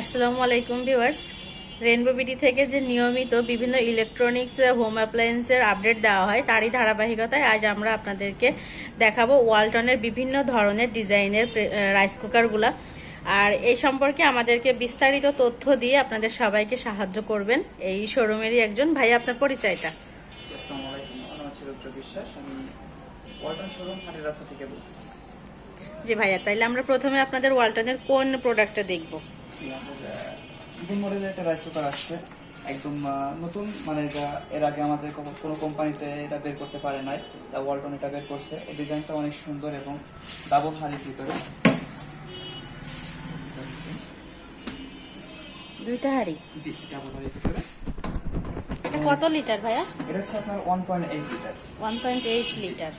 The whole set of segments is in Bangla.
আসসালামু আলাইকুম ভিউয়ার্স। রেনবো বিডি থেকে যে নিয়মিত বিভিন্ন ইলেকট্রনিক্স হোম অ্যাপ্লায়েন্সের আপডেট দেওয়া হয় তারই ধারাবাহিকতায় আজ আমরা আপনাদেরকে দেখাবো ওয়ালটনের বিভিন্ন ধরনের ডিজাইনের রাইস কুকারগুলা আর এই সম্পর্কে আমাদেরকে বিস্তারিত তথ্য দিয়ে আপনাদের সবাইকে সাহায্য করবেন। এই শোরুমেরই একজন ভাই আপনার পরিচয়টা। বলতেছি জি ভাইয়া তাইলে আমরা প্রথমে আপনাদের ওয়ালটনের কোন প্রোডাক্টটা দেখব? জি, আমাদের নতুন মডেলের একটা রাইস কুকার আসছে। একদম নতুন মানে এটা এর আগে আমাদের কোনো- কোম্পানিতে এটা বের করতে পারে নাই তা ওয়ালটন এটা বের করছে। এই ডিজাইনটা অনেক সুন্দর এবং ডাবল হাড়ির ভিতরে। দুইটা হাড়ি? জি ডাবল হাড়ির ভিতরে। এটা কত লিটার ভাইয়া? এটা হচ্ছে আপনার one point eight litre one point eight litre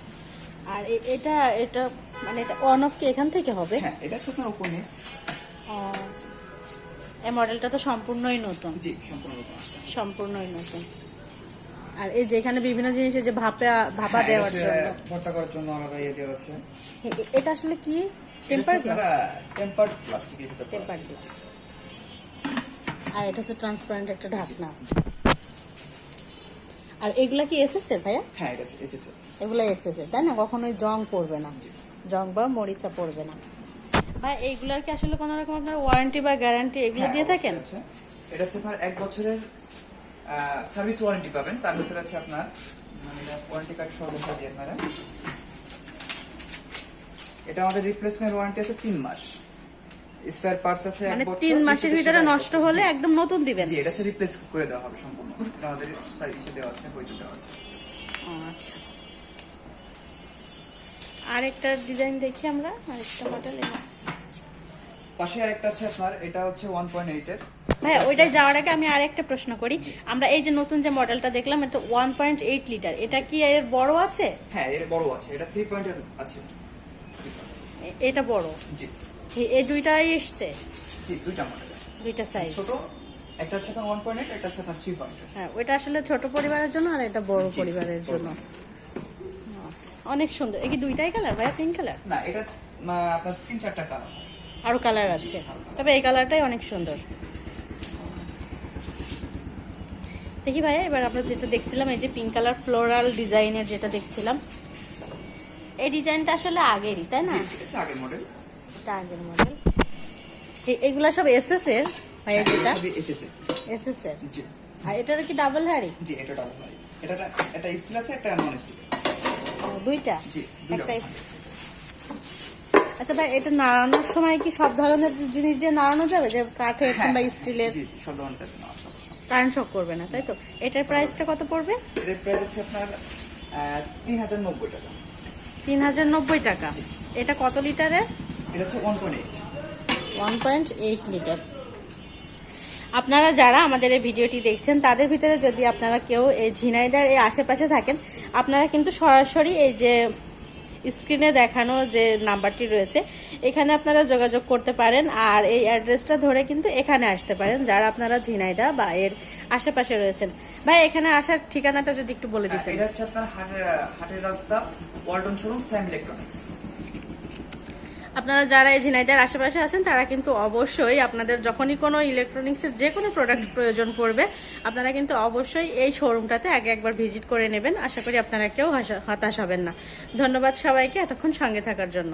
আর এটা এটা মানে এটা অন অফ কি এখান থেকে হবে? হ্যাঁ এটা হচ্ছে আপনার ওপর নিচ। এই মডেলটা তো সম্পূর্ণই নতুন। জি সম্পূর্ণ রকম সম্পূর্ণই নতুন। আর এই যে এখানে বিভিন্ন জিনিসের যে ভাপা ভাপা হ্যাঁ, দেওয়ার জন্য। ভর্তা করার জন্য আলাদা ইয়ে দেওয়া আছে। এটা আসলে কি? টেম্পার গ্লাস টেম্পার প্লাস্টিকের ভিতরে টেম্পার গ্লাস আর এটা হচ্ছে ট্রান্সপারেন্ট একটা ঢাকনা। আর এগুলা কি এসেছে ভাইয়া? হ্যাঁ এটা এসেছে এগুলো এসেছে তাই না? কখনোই জং পড়বে না। জং বা মরিচা পড়বে না। ভাই এইগুলার কি আসলে কোনো রকম আপনার ওয়ারেন্টি বা গ্যারান্টি এগুলো হ্যাঁ, দিয়ে থাকেন? অবশ্যই আছে। এটা হচ্ছে আপনার এক বছরের সার্ভিস ওয়ারেন্টি পাবেন। তার ভিতরে আছে আপনার মানে ওয়ারেন্টি কার্ড সহ দেখা দিয়ে আপনারা। এটা আমাদের রিপ্লেসমেন্ট ওয়ারেন্টি আছে তিন মাস। স্পেয়ার পার্টস আছে মানে তিন মাসের ভিতরে নষ্ট হলে একদম নতুন দিবেন? জি এটা রিপ্লেস করে দেওয়া হবে সম্পূর্ণ। আমাদের সার্ভিসে দেওয়া আছে বইতে দেওয়া আছে। আচ্ছা। আরেকটা ডিজাইন দেখি আমরা আরেকটা মডেল পাশে আরেকটা আছে আপনার এটা হচ্ছে ওয়ান পয়েন্ট এইট এর। ভাই ওইটাই যাওয়ার আগে আমি আরেকটা প্রশ্ন করি। আমরা এই যে নতুন যে মডেলটা দেখলাম এটা ওয়ান পয়েন্ট এইট লিটার। এটা কি এর বড় আছে? হ্যাঁ এর বড় আছে। এটা থ্রি পয়েন্ট আছে। এটা বড়? জি। এই দুইটাই এসছে? জি দুইটা মডেল দুইটা সাইজ ছোট একটা ওয়ান পয়েন্ট একটা হচ্ছে আপনার থ্রি পয়েন্ট হ্যাঁ ওইটা আসলে ছোট পরিবারের জন্য আর এটা বড় পরিবারের জন্য। অনেক সুন্দর। এই কি দুইটাই কালার ভাই পিঙ্ক কালার না এটা আপনার তিন চারটা কালার আরও কালার আছে। তবে এই কালারটাই অনেক সুন্দর। দেখি ভাইয়া এবার আমরা যেটা দেখছিলাম এই যে পিঙ্ক কালার ফ্লোরাল ডিজাইনের যেটা দেখছিলাম এই ডিজাইনটা আসলে আগেরই তাই না? আগের মডেল এটা আগের মডেল এগুলা সব এসএস এর ভাইয়া যেটা? এসেছে এসএস এর জি। আর এটার কি ডাবল হাড়ি? জি এটা ডাবল এটা এটা স্টিল আছে একটা নন স্টিল দুইটা? জি দুইটা একটা আচ্ছা ভাই এটা নাড়ানোর সময় কি সব ধরনের জিনিস দিয়ে নাড়ানো যাবে? যে কাঠের হ্যাঁ, কিংবা স্টিলের? সব ধরনের কারেন্ট শক করবে না তাই তো? এটার প্রাইসটা কত পড়বে? এর প্রাইস হচ্ছে আপনার তিন হাজার নব্বই টাকা। তিন হাজার নব্বই টাকা। এটা কত লিটারের? এটা হচ্ছে one point eight one point eight litre আপনারা যারা আমাদের এই ভিডিওটি দেখছেন তাদের ভিতরে যদি আপনারা কেউ এই ঝিনাইদার এই আশেপাশে থাকেন আপনারা কিন্তু সরাসরি এই যে স্ক্রিনে দেখানো যে নাম্বারটি রয়েছে এখানে আপনারা যোগাযোগ করতে পারেন আর এই অ্যাড্রেসটা ধরে কিন্তু এখানে আসতে পারেন যারা আপনারা ঝিনাইদা বা এর আশেপাশে রয়েছেন। ভাই এখানে আসার ঠিকানাটা যদি একটু বলে দিতেন। এটা হচ্ছে আপনার হাটের রাস্তা ওয়ালটন শোরুম স্যাম ইলেকট্রনিক্স। আপনারা যারা এই ঝিনাইদার আশেপাশে আছেন, তারা কিন্তু অবশ্যই আপনাদের যখনই কোনো ইলেকট্রনিক্সের যে কোনো প্রোডাক্ট প্রয়োজন পড়বে, আপনারা কিন্তু অবশ্যই এই শোরুমটাতে আগে একবার ভিজিট করে নেবেন। আশা করি আপনারা কেউ হতাশ হবেন না। ধন্যবাদ সবাইকে, এতক্ষণ সঙ্গে থাকার জন্য।